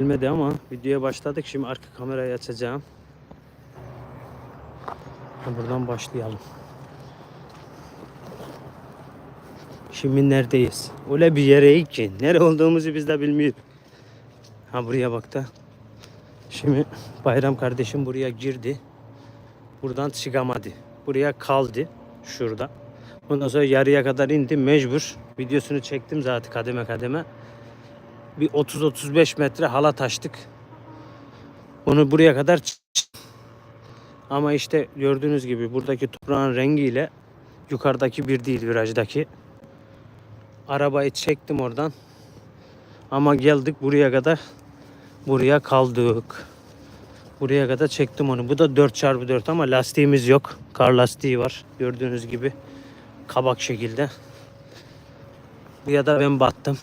Bilmedi ama videoya başladık. Şimdi arka kamerayı açacağım. Buradan başlayalım. Şimdi neredeyiz? Öyle bir yere ki. Nere olduğumuzu biz de bilmiyoruz. Ha buraya bak da. Şimdi Bayram kardeşim buraya girdi. Buradan çıkamadı. Buraya kaldı. Şurada. Ondan sonra yarıya kadar indi. Mecbur. Videosunu çektim zaten kademe kademe. Bir 30-35 metre halat açtık. Onu buraya kadar ama işte gördüğünüz gibi buradaki toprağın rengiyle yukarıdaki bir değil virajdaki. Arabayı çektim oradan. Ama geldik buraya kadar. Buraya kaldık. Buraya kadar çektim onu. Bu da 4x4 ama lastiğimiz yok. Kar lastiği var. Gördüğünüz gibi. Kabak şekilde. Buraya da ben battım.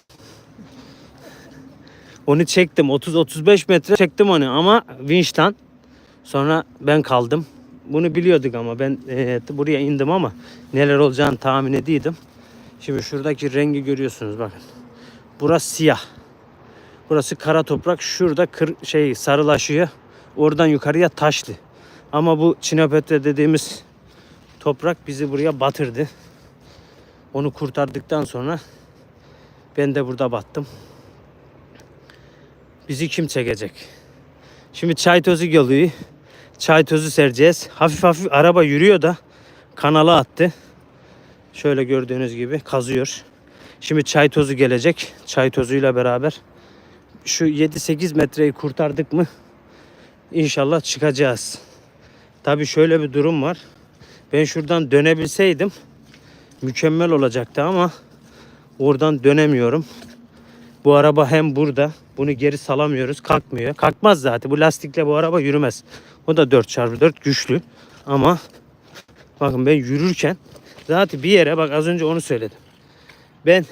Onu çektim. 30-35 metre çektim onu ama vinçten. Sonra ben kaldım. Bunu biliyorduk ama ben e, buraya indim ama neler olacağını tahmin ediyordum. Şimdi şuradaki rengi görüyorsunuz bakın. Burası siyah. Burası kara toprak. Şurada kır, şey sarılaşıyor. Oradan yukarıya taşlı. Ama bu çinopetre dediğimiz toprak bizi buraya batırdı. Onu kurtardıktan sonra ben de burada battım. Bizi kim çekecek? Şimdi çay tozu geliyor. Çay tozu sereceğiz. Hafif hafif araba yürüyor da kanala attı. Şöyle gördüğünüz gibi kazıyor. Şimdi çay tozu gelecek. Çay tozuyla beraber şu 7-8 metreyi kurtardık mı İnşallah çıkacağız. Tabi şöyle bir durum var. Ben şuradan dönebilseydim mükemmel olacaktı ama oradan dönemiyorum. Bu araba hem burada. Bunu geri salamıyoruz. Kalkmıyor. Kalkmaz zaten. Bu lastikle bu araba yürümez. O da 4x4 güçlü. Ama bakın ben yürürken zaten bir yere bak az önce onu söyledim. Ben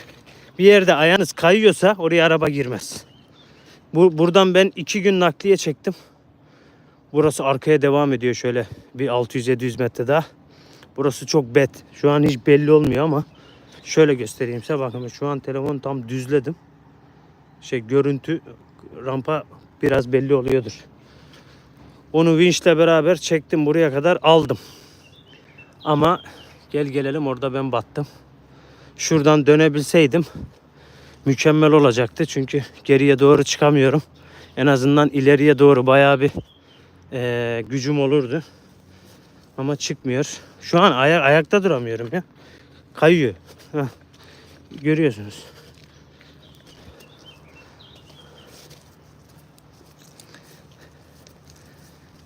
bir yerde ayağınız kayıyorsa oraya araba girmez. Bu, buradan ben iki gün nakliye çektim. Burası arkaya devam ediyor şöyle bir 600-700 metre daha. Burası çok bet. Şu an hiç belli olmuyor ama şöyle göstereyim size bakın şu an telefonu tam düzledim. Şey görüntü rampa biraz belli oluyordur. Onu vinçle beraber çektim buraya kadar aldım. Ama gel gelelim orada ben battım. Şuradan dönebilseydim mükemmel olacaktı. Çünkü geriye doğru çıkamıyorum. En azından ileriye doğru bayağı bir eee, gücüm olurdu. Ama çıkmıyor. Şu an aya- ayakta duramıyorum ya. Kayıyor. Heh. Görüyorsunuz.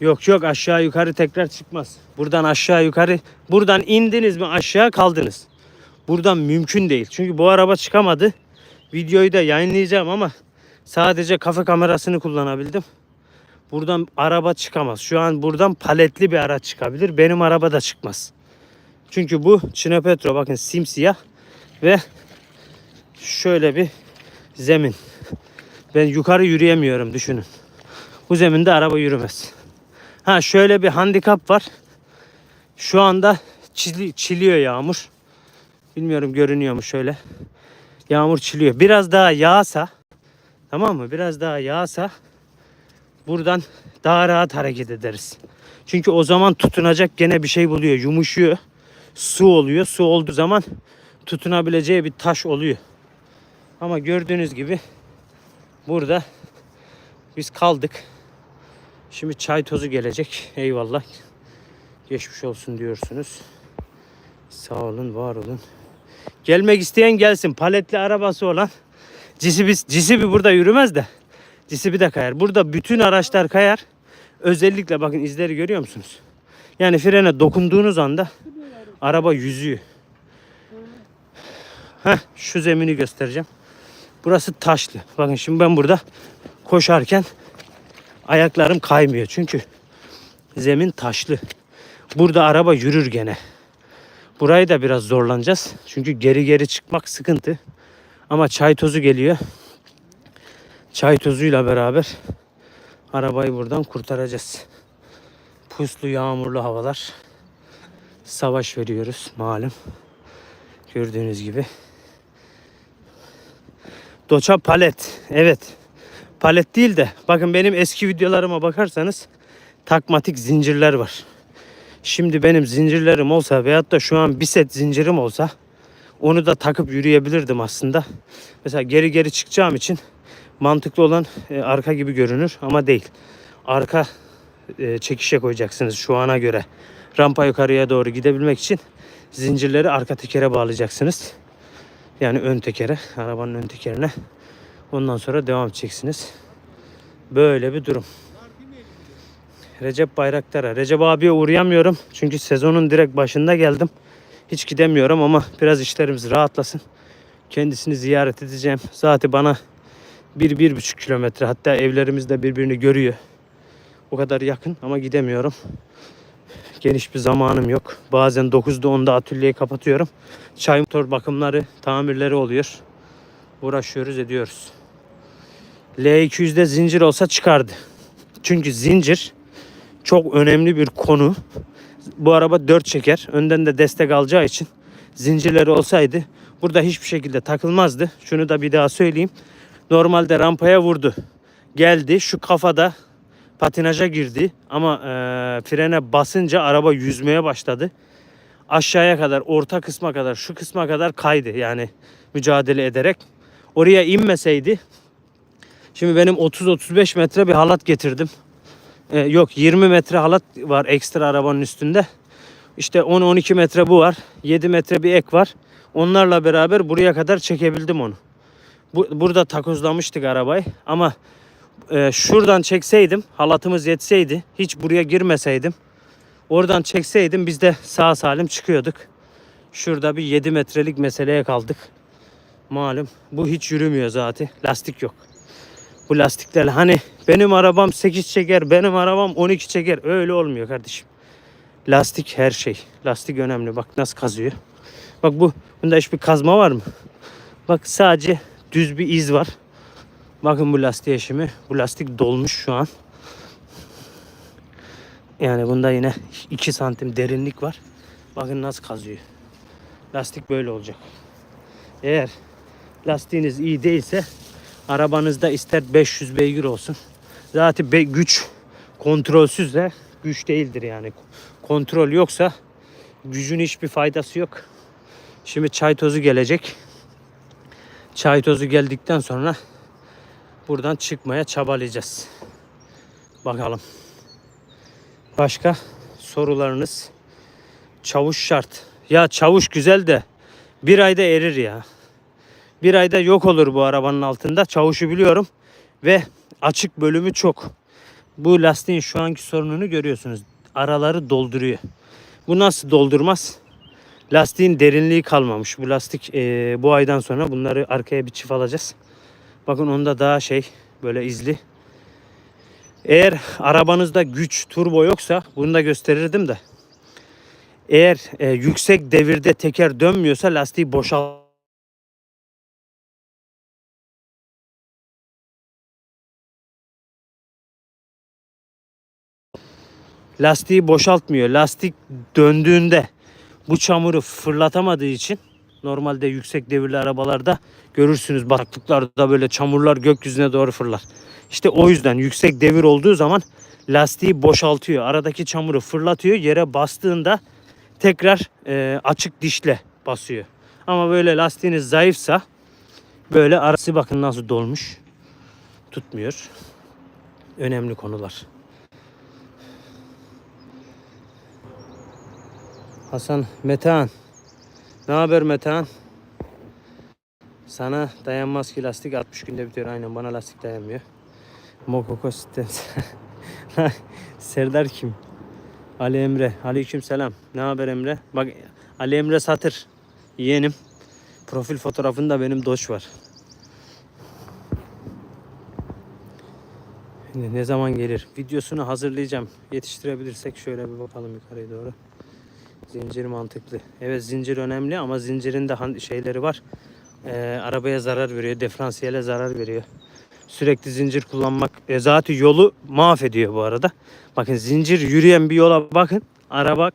Yok yok aşağı yukarı tekrar çıkmaz. Buradan aşağı yukarı buradan indiniz mi aşağı kaldınız. Buradan mümkün değil. Çünkü bu araba çıkamadı. Videoyu da yayınlayacağım ama sadece kafa kamerasını kullanabildim. Buradan araba çıkamaz. Şu an buradan paletli bir araç çıkabilir. Benim araba da çıkmaz. Çünkü bu Çinopetro bakın simsiyah ve şöyle bir zemin. Ben yukarı yürüyemiyorum düşünün. Bu zeminde araba yürümez. Ha şöyle bir handikap var. Şu anda çili, çiliyor yağmur. Bilmiyorum görünüyor mu şöyle. Yağmur çiliyor. Biraz daha yağsa tamam mı? Biraz daha yağsa buradan daha rahat hareket ederiz. Çünkü o zaman tutunacak gene bir şey buluyor. Yumuşuyor. Su oluyor. Su olduğu zaman tutunabileceği bir taş oluyor. Ama gördüğünüz gibi burada biz kaldık. Şimdi çay tozu gelecek. Eyvallah. Geçmiş olsun diyorsunuz. Sağ olun, var olun. Gelmek isteyen gelsin. Paletli arabası olan Cisibi, Cisibi burada yürümez de. Cisibi de kayar. Burada bütün araçlar kayar. Özellikle bakın izleri görüyor musunuz? Yani frene dokunduğunuz anda araba yüzüyor. Heh, şu zemini göstereceğim. Burası taşlı. Bakın şimdi ben burada koşarken ayaklarım kaymıyor. Çünkü zemin taşlı. Burada araba yürür gene. Burayı da biraz zorlanacağız. Çünkü geri geri çıkmak sıkıntı. Ama çay tozu geliyor. Çay tozuyla beraber arabayı buradan kurtaracağız. Puslu yağmurlu havalar. Savaş veriyoruz malum. Gördüğünüz gibi. Doça palet. Evet. Palet değil de bakın benim eski videolarıma bakarsanız takmatik zincirler var. Şimdi benim zincirlerim olsa veyahut da şu an bir set zincirim olsa onu da takıp yürüyebilirdim aslında. Mesela geri geri çıkacağım için mantıklı olan e, arka gibi görünür ama değil. Arka e, çekişe koyacaksınız şu ana göre. Rampa yukarıya doğru gidebilmek için zincirleri arka tekere bağlayacaksınız. Yani ön tekere, arabanın ön tekerine. Ondan sonra devam edeceksiniz. Böyle bir durum. Recep Bayraktar'a. Recep abiye uğrayamıyorum. Çünkü sezonun direkt başında geldim. Hiç gidemiyorum ama biraz işlerimiz rahatlasın. Kendisini ziyaret edeceğim. Zaten bana bir, bir buçuk kilometre hatta evlerimiz de birbirini görüyor. O kadar yakın ama gidemiyorum. Geniş bir zamanım yok. Bazen 9'da 10'da atölyeyi kapatıyorum. Çay motor bakımları, tamirleri oluyor. Uğraşıyoruz, ediyoruz. L200'de zincir olsa çıkardı. Çünkü zincir çok önemli bir konu. Bu araba 4 çeker. Önden de destek alacağı için zincirleri olsaydı burada hiçbir şekilde takılmazdı. Şunu da bir daha söyleyeyim. Normalde rampaya vurdu. Geldi şu kafada patinaja girdi ama e, frene basınca araba yüzmeye başladı. Aşağıya kadar, orta kısma kadar, şu kısma kadar kaydı yani mücadele ederek. Oraya inmeseydi Şimdi benim 30-35 metre bir halat getirdim. Ee, yok 20 metre halat var ekstra arabanın üstünde. İşte 10-12 metre bu var. 7 metre bir ek var. Onlarla beraber buraya kadar çekebildim onu. Bu, burada takozlamıştık arabayı ama e, şuradan çekseydim halatımız yetseydi hiç buraya girmeseydim oradan çekseydim biz de sağ salim çıkıyorduk. Şurada bir 7 metrelik meseleye kaldık. Malum bu hiç yürümüyor zaten. Lastik yok bu lastiklerle. Hani benim arabam 8 çeker, benim arabam 12 çeker. Öyle olmuyor kardeşim. Lastik her şey. Lastik önemli. Bak nasıl kazıyor. Bak bu bunda hiçbir kazma var mı? Bak sadece düz bir iz var. Bakın bu lastik eşimi. Bu lastik dolmuş şu an. Yani bunda yine 2 santim derinlik var. Bakın nasıl kazıyor. Lastik böyle olacak. Eğer lastiğiniz iyi değilse Arabanızda ister 500 beygir olsun. Zaten be güç kontrolsüz de güç değildir yani. Kontrol yoksa gücün hiçbir faydası yok. Şimdi çay tozu gelecek. Çay tozu geldikten sonra buradan çıkmaya çabalayacağız. Bakalım. Başka sorularınız? Çavuş şart. Ya çavuş güzel de bir ayda erir ya. Bir ayda yok olur bu arabanın altında. Çavuşu biliyorum. Ve açık bölümü çok. Bu lastiğin şu anki sorununu görüyorsunuz. Araları dolduruyor. Bu nasıl doldurmaz? Lastiğin derinliği kalmamış. Bu lastik e, bu aydan sonra bunları arkaya bir çift alacağız. Bakın onda daha şey böyle izli. Eğer arabanızda güç turbo yoksa bunu da gösterirdim de. Eğer e, yüksek devirde teker dönmüyorsa lastiği boşalt lastiği boşaltmıyor. Lastik döndüğünde bu çamuru fırlatamadığı için normalde yüksek devirli arabalarda görürsünüz bataklıklarda böyle çamurlar gökyüzüne doğru fırlar. İşte o yüzden yüksek devir olduğu zaman lastiği boşaltıyor. Aradaki çamuru fırlatıyor. Yere bastığında tekrar e, açık dişle basıyor. Ama böyle lastiğiniz zayıfsa böyle arası bakın nasıl dolmuş. Tutmuyor. Önemli konular. Hasan Metehan. Ne haber Metehan? Sana dayanmaz ki lastik 60 günde bitiyor. Aynen bana lastik dayanmıyor. Mokoko Stens. Serdar kim? Ali Emre. Aleyküm selam. Ne haber Emre? Bak Ali Emre Satır. Yeğenim. Profil fotoğrafında benim doç var. Ne zaman gelir? Videosunu hazırlayacağım. Yetiştirebilirsek şöyle bir bakalım yukarıya doğru. Zincir mantıklı. Evet zincir önemli ama zincirin de şeyleri var. Ee, arabaya zarar veriyor. Diferansiyele zarar veriyor. Sürekli zincir kullanmak e, zaten yolu mahvediyor bu arada. Bakın zincir yürüyen bir yola bakın. Araba